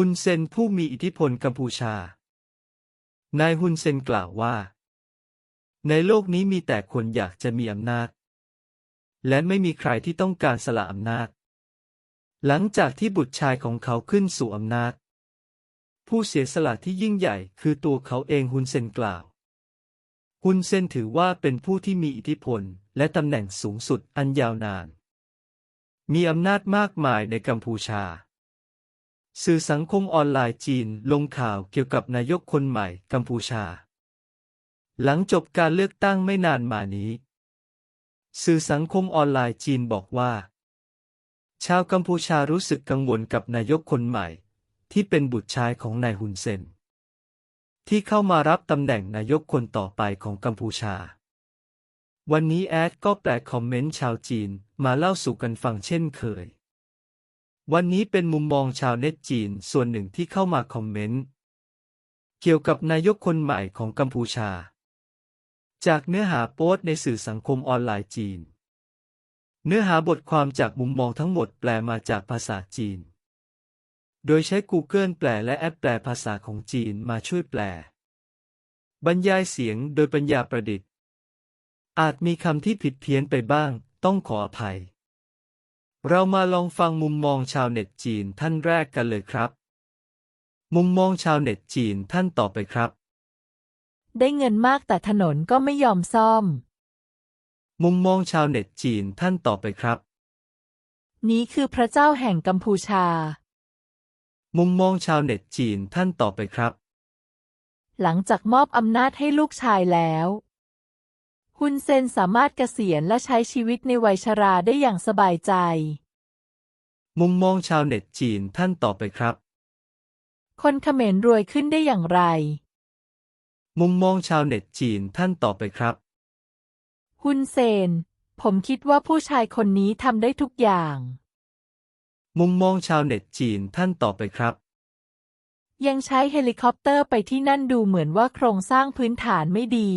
ุนเซนผู้มีอิทธิพลกัมพูชา นายฮุนเซนกล่าวว่า ในโลกนี้มีแต่คนอยากจะมีอำนาจ และไม่มีใครที่ต้องการสละอำนาจ หลังจากที่บุตรชายของเขาขึ้นสู่อำนาจ ผู้เสียสละที่ยิ่งใหญ่คือตัวเขาเองฮุนเซนกล่าวฮุนเซนถือว่าเป็นผู้ที่มีอิทธิพลและตำแหน่งสูงสุดอันยาวนาน มีอำนาจมากมายในกัมพูชา สื่อสังคมออนไลน์จีนลงข่าวเกี่ยวกับนายกคนใหม่กัมพูชา หลังจบการเลือกตั้งไม่นานมานี้ สื่อสังคมออนไลน์จีนบอกว่า ชาวกัมพูชารู้สึกกังวลกับนายกคนใหม่ ที่เป็นบุตรชายของนายฮุนเซน ที่เข้ามารับตำแหน่งนายกคนต่อไปของกัมพูชา วันนี้แอดก็แปลคอมเมนต์ชาวจีนมาเล่าสู่กันฟังเช่นเคย วันนี้เป็นมุมมองชาวเน็ตจีนส่วนหนึ่งที่เข้ามาคอมเมนต์ เกี่ยวกับนายกคนใหม่ของกัมพูชา จากเนื้อหาโพสต์ในสื่อสังคมออนไลน์จีน เนื้อหาบทความจากมุมมองทั้งหมดแปลมาจากภาษาจีน โดยใช้ Google แปลและแอปแปลภาษาของจีนมาช่วยแปล บรรยายเสียงโดยปัญญาประดิษฐ์ อาจมีคำที่ผิดเพี้ยนไปบ้าง ต้องขออภัย เรามาลองฟังมุมมองชาวเน็ตจีนท่านแรกกันเลยครับ มุมมองชาวเน็ตจีนท่านต่อไปครับ ได้เงินมากแต่ถนนก็ไม่ยอมซ่อม มุมมองชาวเน็ตจีนท่านต่อไปครับ นี้คือพระเจ้าแห่งกัมพูชา มุมมองชาวเน็ตจีนท่านต่อไปครับ หลังจากมอบอำนาจให้ลูกชายแล้ว ฮุนเซนสามารถเกษียณและใช้ชีวิตในวัยชราได้อย่างสบายใจ มุมมองชาวเน็ตจีนท่านต่อไปครับ คนเขมรรวยขึ้นได้อย่างไร มุมมองชาวเน็ตจีนท่านต่อไปครับ ฮุนเซน ผมคิดว่าผู้ชายคนนี้ทำได้ทุกอย่าง มุมมองชาวเน็ตจีนท่านต่อไปครับ ยังใช้เฮลิคอปเตอร์ไปที่นั่นดูเหมือนว่าโครงสร้างพื้นฐานไม่ดี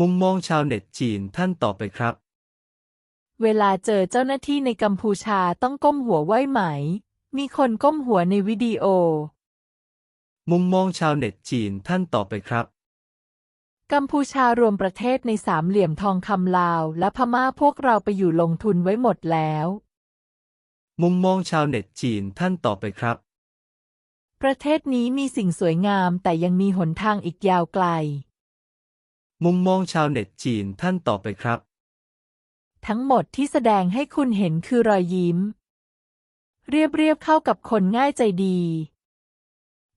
มุมมองชาวเน็ตจีนท่านต่อไปครับ เวลาเจอเจ้าหน้าที่ในกัมพูชาต้องก้มหัวไหว้ไหม มีคนก้มหัวในวิดีโอ มุมมองชาวเน็ตจีนท่านต่อไปครับ กัมพูชารวมประเทศในสามเหลี่ยมทองคำลาว และพม่าพวกเราไปอยู่ลงทุนไว้หมดแล้ว มุมมองชาวเน็ตจีนท่านต่อไปครับ ประเทศนี้มีสิ่งสวยงามแต่ยังมีหนทางอีกยาวไกล มุมมองชาวเน็ตจีนท่านต่อไปครับ ทั้งหมดที่แสดงให้คุณเห็นคือรอยยิ้ม เรียบเรียบเข้ากับคนง่ายใจดี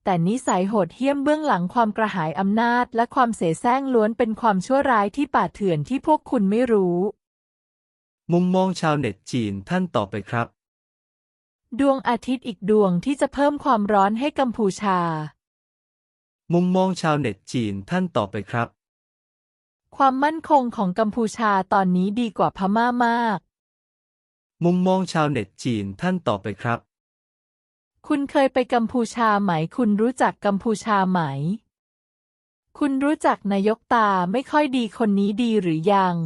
แต่นิสัยโหดเหี้ยมเบื้องหลังความกระหายอำนาจและความเสแสร้งล้วนเป็นความชั่วร้ายที่ป่าเถื่อนที่พวกคุณไม่รู้ มุมมองชาวเน็ตจีนท่านต่อไปครับ ดวงอาทิตย์อีกดวงที่จะเพิ่มความร้อนให้กัมพูชา มุมมองชาวเน็ตจีนท่านต่อไปครับ ความมั่นคงของกัมพูชาตอนนี้ดีกว่าพม่ามาก มุมมองชาวเน็ตจีนท่านต่อไปครับ คุณเคยไปกัมพูชาไหม คุณรู้จักกัมพูชาไหม คุณรู้จักนายกตาไม่ค่อยดีคนนี้ดีหรือยัง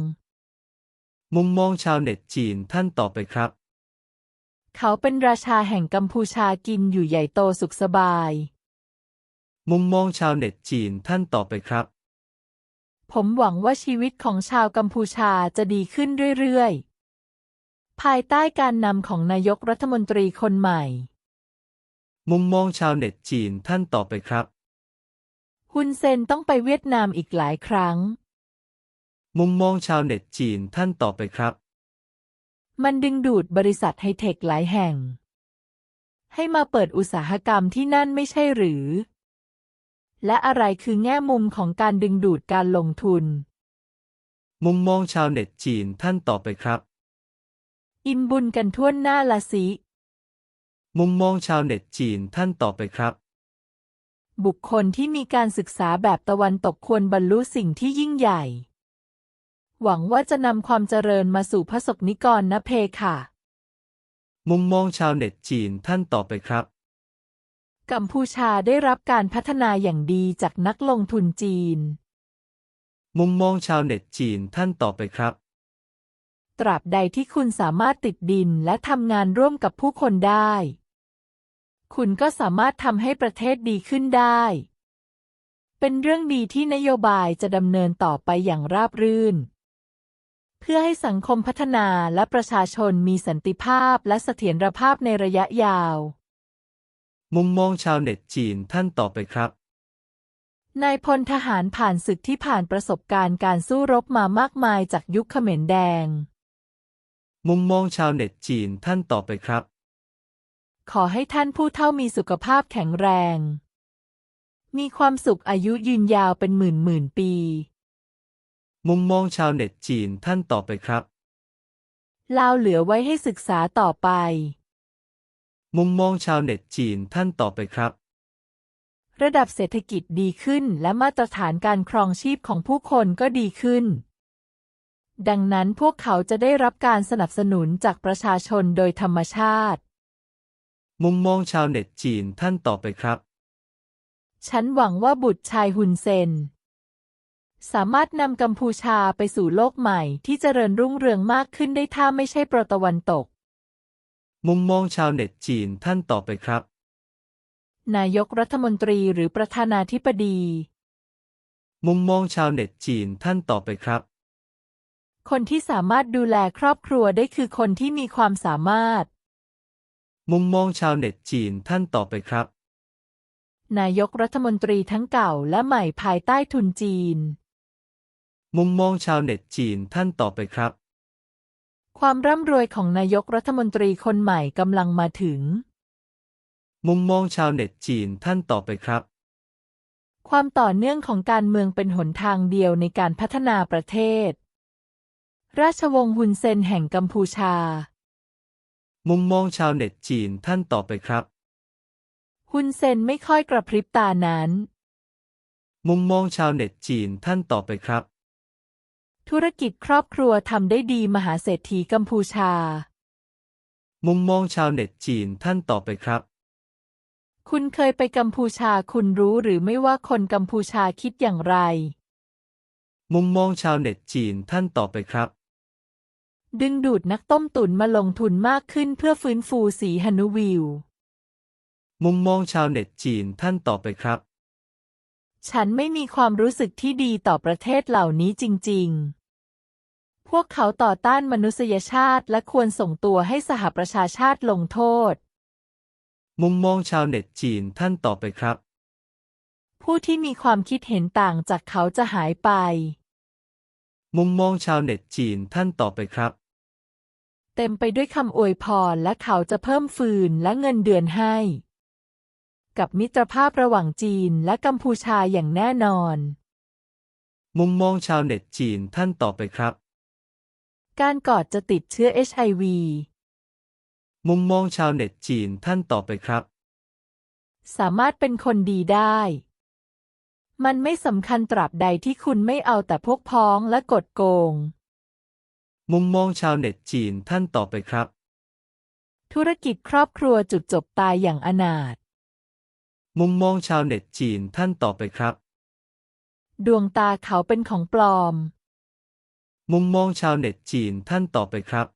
มุมมองชาวเน็ตจีนท่านต่อไปครับ เขาเป็นราชาแห่งกัมพูชากินอยู่ใหญ่โตสุขสบาย มุมมองชาวเน็ตจีนท่านต่อไปครับ ผมหวังว่าชีวิตของชาวกัมพูชาจะดีขึ้นเรื่อยๆ ภายใต้การนำของนายกรัฐมนตรีคนใหม่ มุมมองชาวเน็ตจีนท่านต่อไปครับ ฮุนเซนต้องไปเวียดนามอีกหลายครั้ง มุมมองชาวเน็ตจีนท่านต่อไปครับ มันดึงดูดบริษัทไฮเทคหลายแห่ง ให้มาเปิดอุตสาหกรรมที่นั่นไม่ใช่หรือ และอะไรคือแง่มุมของการดึงดูดการลงทุน มุมมองชาวเน็ตจีนท่านต่อไปครับ อิ่มบุญกันทั่วหน้าละสิ มุมมองชาวเน็ตจีนท่านต่อไปครับ บุคคลที่มีการศึกษาแบบตะวันตกควรบรรลุสิ่งที่ยิ่งใหญ่ หวังว่าจะนำความเจริญมาสู่พระสกนิกรนะเพค่ะ มุมมองชาวเน็ตจีนท่านต่อไปครับ กัมพูชาได้รับการพัฒนาอย่างดีจากนักลงทุนจีน มุมมองชาวเน็ตจีนท่านต่อไปครับ ตราบใดที่คุณสามารถติดดินและทำงานร่วมกับผู้คนได้ คุณก็สามารถทำให้ประเทศดีขึ้นได้ เป็นเรื่องดีที่นโยบายจะดำเนินต่อไปอย่างราบรื่น เพื่อให้สังคมพัฒนาและประชาชนมีสันติภาพและเสถียรภาพในระยะยาว มุมมองชาวเน็ตจีนท่านต่อไปครับนายพลทหารผ่านศึกที่ผ่านประสบการณ์การสู้รบมามากมายจากยุคเขมรแดง มุมมองชาวเน็ตจีนท่านต่อไปครับ ขอให้ท่านผู้เฒ่ามีสุขภาพแข็งแรง มีความสุขอายุยืนยาวเป็นหมื่นหมื่นปี มุมมองชาวเน็ตจีนท่านต่อไปครับลาวเหลือไว้ให้ศึกษาต่อไป มุมมองชาวเน็ตจีนท่านต่อไปครับ ระดับเศรษฐกิจดีขึ้นและมาตรฐานการครองชีพของผู้คนก็ดีขึ้น ดังนั้นพวกเขาจะได้รับการสนับสนุนจากประชาชนโดยธรรมชาติ มุมมองชาวเน็ตจีนท่านต่อไปครับ ฉันหวังว่าบุตรชายฮุนเซนสามารถนำกัมพูชาไปสู่โลกใหม่ที่เจริญรุ่งเรืองมากขึ้นได้ถ้าไม่ใช่โปรตะวันตก มุมมองชาวเน็ตจีนท่านต่อไปครับ นายกรัฐมนตรีหรือประธานาธิบดี มุมมองชาวเน็ตจีนท่านต่อไปครับ คนที่สามารถดูแลครอบครัวได้คือคนที่มีความสามารถ มุมมองชาวเน็ตจีนท่านต่อไปครับ นายกรัฐมนตรีทั้งเก่าและใหม่ภายใต้ทุนจีน มุมมองชาวเน็ตจีนท่านต่อไปครับ ความร่ำรวยของนายกรัฐมนตรีคนใหม่กำลังมาถึง มุมมองชาวเน็ตจีนท่านต่อไปครับ ความต่อเนื่องของการเมืองเป็นหนทางเดียวในการพัฒนาประเทศ ราชวงศ์ฮุนเซนแห่งกัมพูชา มุมมองชาวเน็ตจีนท่านต่อไปครับ ฮุนเซนไม่ค่อยกระพริบตานั้น มุมมองชาวเน็ตจีนท่านต่อไปครับ ธุรกิจครอบครัวทำได้ดีมหาเศรษฐีกัมพูชา มุมมองชาวเน็ตจีนท่านต่อไปครับ คุณเคยไปกัมพูชาคุณรู้หรือไม่ว่าคนกัมพูชาคิดอย่างไร มุมมองชาวเน็ตจีนท่านต่อไปครับ ดึงดูดนักต้มตุ๋นมาลงทุนมากขึ้นเพื่อฟื้นฟูสีฮนุวิว มุมมองชาวเน็ตจีนท่านต่อไปครับ ฉันไม่มีความรู้สึกที่ดีต่อประเทศเหล่านี้จริง ๆ พวกเขาต่อต้านมนุษยชาติและควรส่งตัวให้สหประชาชาติลงโทษ มุมมองชาวเน็ตจีนท่านต่อไปครับ ผู้ที่มีความคิดเห็นต่างจากเขาจะหายไป มุมมองชาวเน็ตจีนท่านต่อไปครับ เต็มไปด้วยคำอวยพรและเขาจะเพิ่มฟืนและเงินเดือนให้ กับมิตรภาพระหว่างจีนและกัมพูชาอย่างแน่นอน มุมมองชาวเน็ตจีนท่านต่อไปครับ การกอดจะติดเชื้อ HIV มุมมองชาวเน็ตจีนท่านต่อไปครับ สามารถเป็นคนดีได้ มันไม่สำคัญตราบใดที่คุณไม่เอาแต่พวกพ้องและกดโกง มุมมองชาวเน็ตจีนท่านต่อไปครับ ธุรกิจครอบครัวจุดจบตายอย่างอนาถ มุมมองชาวเน็ตจีนท่านต่อไปครับ ดวงตาเขาเป็นของปลอม มุมมองชาวเน็ตจีนท่านต่อไปครับ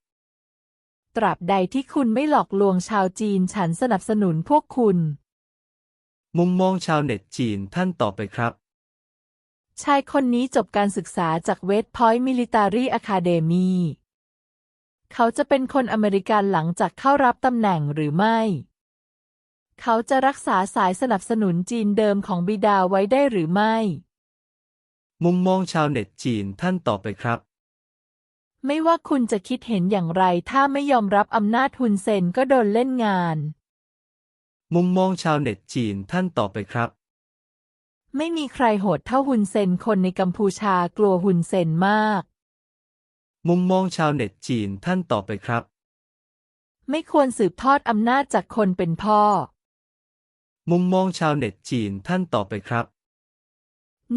ตราบใดที่คุณไม่หลอกลวงชาวจีนฉันสนับสนุนพวกคุณ มุมมองชาวเน็ตจีนท่านต่อไปครับ ชายคนนี้จบการศึกษาจากเวสต์พอยต์มิลิตารีอะคาเดมีเขาจะเป็นคนอเมริกันหลังจากเข้ารับตำแหน่งหรือไม่ เขาจะรักษาสายสนับสนุนจีนเดิมของบิดาไว้ได้หรือไม่ มุมมองชาวเน็ตจีนท่านต่อไปครับ ไม่ว่าคุณจะคิดเห็นอย่างไร ถ้าไม่ยอมรับอำนาจฮุนเซนก็โดนเล่นงาน มุมมองชาวเน็ตจีนท่านต่อไปครับ ไม่มีใครโหดเท่าฮุนเซนคนในกัมพูชากลัวฮุนเซนมาก มุมมองชาวเน็ตจีนท่านต่อไปครับ ไม่ควรสืบทอดอำนาจจากคนเป็นพ่อ มุมมองชาวเน็ตจีนท่านต่อไปครับ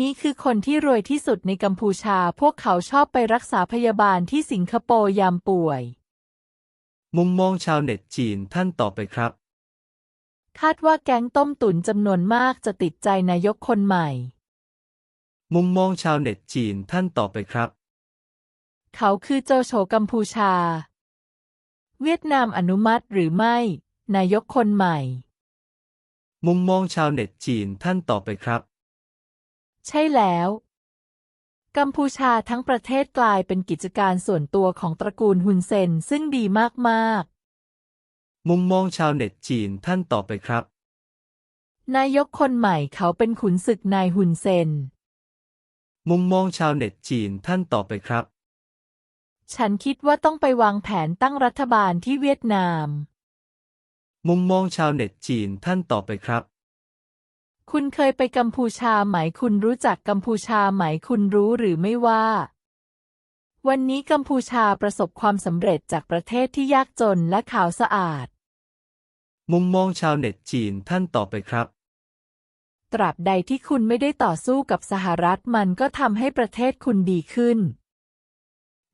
นี่คือคนที่รวยที่สุดในกัมพูชา พวกเขาชอบไปรักษาพยาบาลที่สิงคโปร์ยามป่วย มุมมองชาวเน็ตจีนท่านต่อไปครับ คาดว่าแก๊งต้มตุ๋นจำนวนมากจะติดใจนายกคนใหม่ มุมมองชาวเน็ตจีนท่านต่อไปครับ เขาคือโจโฉกัมพูชา เวียดนามอนุมัติหรือไม่ นายกคนใหม่ มุมมองชาวเน็ตจีนท่านต่อไปครับ ใช่แล้ว กัมพูชาทั้งประเทศกลายเป็นกิจการส่วนตัวของตระกูลฮุนเซนซึ่งดีมากมุมมองชาวเน็ตจีนท่านต่อไปครับๆนายกคนใหม่เขาเป็นขุนศึกนายฮุนเซน มุมมองชาวเน็ตจีนท่านต่อไปครับ ฉันคิดว่าต้องไปวางแผนตั้งรัฐบาลที่เวียดนาม มุมมองชาวเน็ตจีนท่านต่อไปครับ คุณเคยไปกัมพูชาไหมคุณรู้จักกัมพูชาไหมคุณรู้หรือไม่ว่า วันนี้กัมพูชาประสบความสำเร็จจากประเทศที่ยากจนและขาวสะอาด มุมมองชาวเน็ตจีนท่านต่อไปครับ ตราบใดที่คุณไม่ได้ต่อสู้กับสหรัฐมันก็ทำให้ประเทศคุณดีขึ้น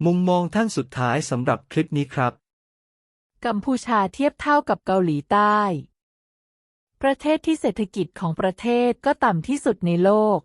มุมมองท่านสุดท้ายสำหรับคลิปนี้ครับ กัมพูชาเทียบเท่ากับเกาหลีใต้ ประเทศที่เศรษฐกิจของประเทศก็ต่ำที่สุดในโลก